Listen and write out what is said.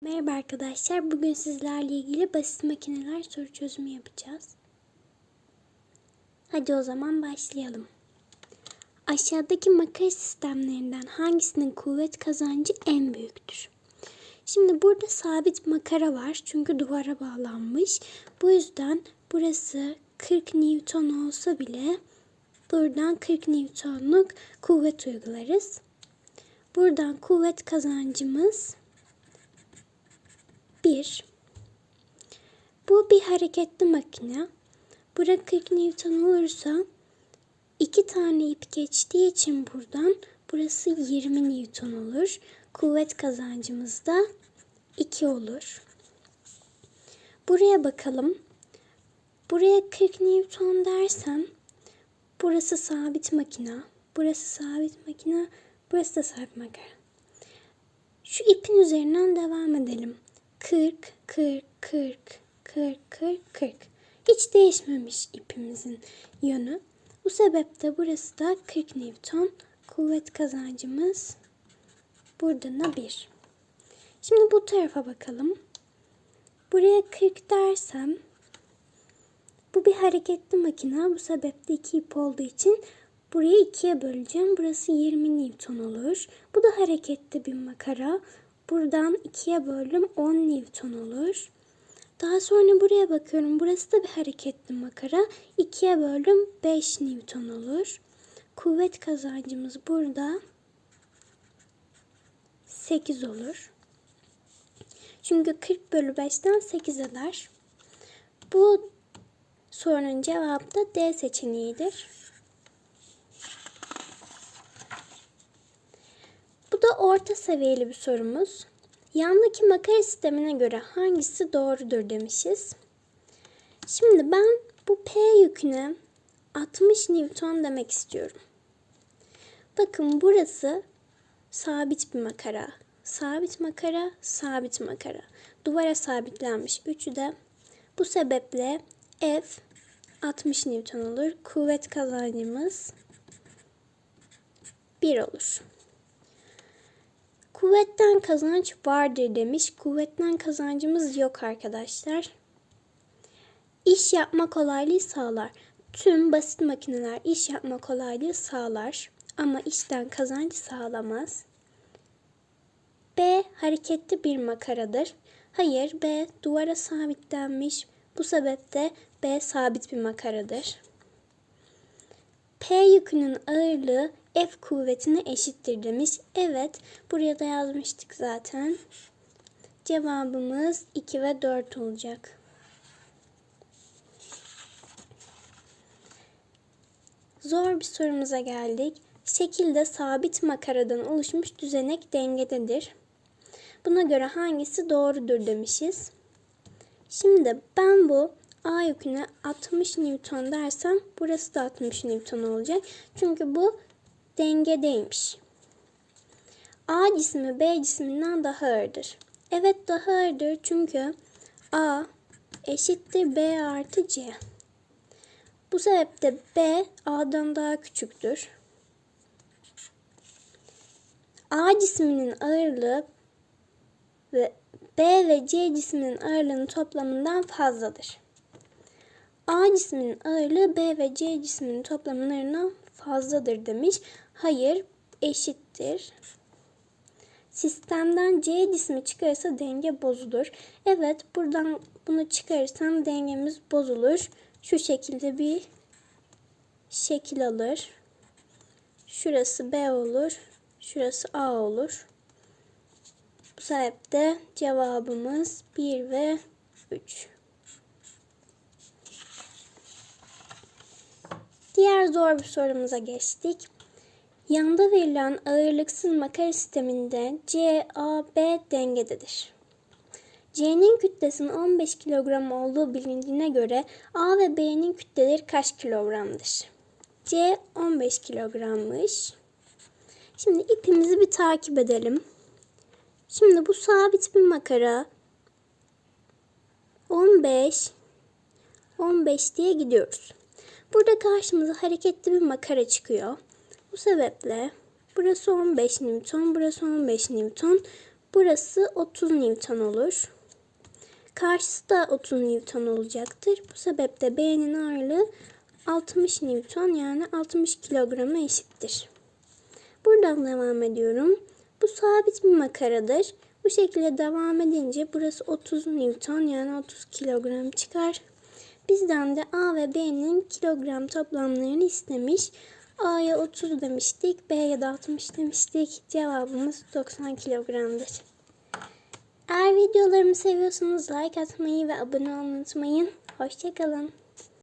Merhaba arkadaşlar. Bugün sizlerle ilgili basit makineler soru çözümü yapacağız. Hadi o zaman başlayalım. Aşağıdaki makara sistemlerinden hangisinin kuvvet kazancı en büyüktür? Şimdi burada sabit makara var çünkü duvara bağlanmış. Bu yüzden burası 40 Newton olsa bile buradan 40 Newton'luk kuvvet uygularız. Buradan kuvvet kazancımız 1. Bu bir hareketli makine. Burada 40 Newton olursa iki tane ip geçtiği için buradan burası 20 Newton olur. Kuvvet kazancımız da 2 olur. Buraya bakalım. Buraya 40 Newton dersem burası sabit makine. Burası sabit makine. Burası da sabit makine. Şu ipin üzerinden devam edelim. 40, 40, 40, 40, 40, 40. Hiç değişmemiş ipimizin yönü. Bu sebeple burası da 40 Newton. Kuvvet kazancımız burada da 1. Şimdi bu tarafa bakalım. Buraya 40 dersem bu bir hareketli makine. Bu sebeple iki ip olduğu için burayı ikiye böleceğim. Burası 20 Newton olur. Bu da hareketli bir makara. Buradan ikiye böldüm 10 Newton olur. Daha sonra buraya bakıyorum. Burası da bir hareketli makara. İkiye böldüm 5 Newton olur. Kuvvet kazancımız burada 8 olur. Çünkü 40 bölü 5'ten 8 eder. Bu sorunun cevabı da D seçeneğidir. Da orta seviyeli bir sorumuz. Yandaki makara sistemine göre hangisi doğrudur demişiz. Şimdi ben bu P yüküne 60 Newton demek istiyorum. Bakın burası sabit bir makara. Sabit makara, sabit makara. Duvara sabitlenmiş üçü de. Bu sebeple F 60 Newton olur. Kuvvet kazancımız 1 olur. Kuvvetten kazanç vardır demiş. Kuvvetten kazancımız yok arkadaşlar. İş yapma kolaylığı sağlar. Tüm basit makineler iş yapma kolaylığı sağlar ama işten kazanç sağlamaz. B hareketli bir makaradır. Hayır, B duvara sabitlenmiş. Bu sebeple B sabit bir makaradır. P yükünün ağırlığı F kuvvetine eşittir demiş. Evet, buraya da yazmıştık zaten. Cevabımız 2 ve 4 olacak. Zor bir sorumuza geldik. Şekilde sabit makaradan oluşmuş düzenek dengededir. Buna göre hangisi doğrudur demişiz. Şimdi ben bu A yüküne 60 Newton dersem burası da 60 Newton olacak. Çünkü bu dengedeymiş. A cismi B cisminden daha ağırdır. Evet daha ağırdır çünkü A eşittir B artı C. Bu sebeple B A'dan daha küçüktür. A cisminin ağırlığı ve B ve C cisminin ağırlığının toplamından fazladır. A cisminin ağırlığı B ve C cisminin toplamlarından fazladır demiş. Hayır, eşittir. Sistemden C cismi çıkarsa denge bozulur. Evet, buradan bunu çıkarırsam dengemiz bozulur. Şu şekilde bir şekil alır. Şurası B olur. Şurası A olur. Bu sebeple cevabımız 1 ve 3. Diğer zor bir sorumuza geçtik. Yanda verilen ağırlıksız makara sisteminde C, A, B dengededir. C'nin kütlesinin 15 kilogram olduğu bilindiğine göre A ve B'nin kütleleri kaç kilogramdır? C 15 kilogrammış. Şimdi ipimizi bir takip edelim. Şimdi bu sabit bir makara. 15 15 diye gidiyoruz. Burada karşımıza hareketli bir makara çıkıyor. Bu sebeple burası 15 Newton, burası 15 Newton. burası 30 Newton olur. Karşısı da 30 Newton olacaktır. Bu sebeple B'nin ağırlığı 60 Newton yani 60 kilograma eşittir. Buradan devam ediyorum. Bu sabit bir makaradır. Bu şekilde devam edince burası 30 Newton yani 30 kilogram çıkar. Bizden de A ve B'nin kilogram toplamlarını istemiş. A'ya 30 demiştik, B'ye de 60 demiştik. Cevabımız 90 kilogramdır. Eğer videolarımı seviyorsanız like atmayı ve abone olmayı unutmayın. Hoşçakalın.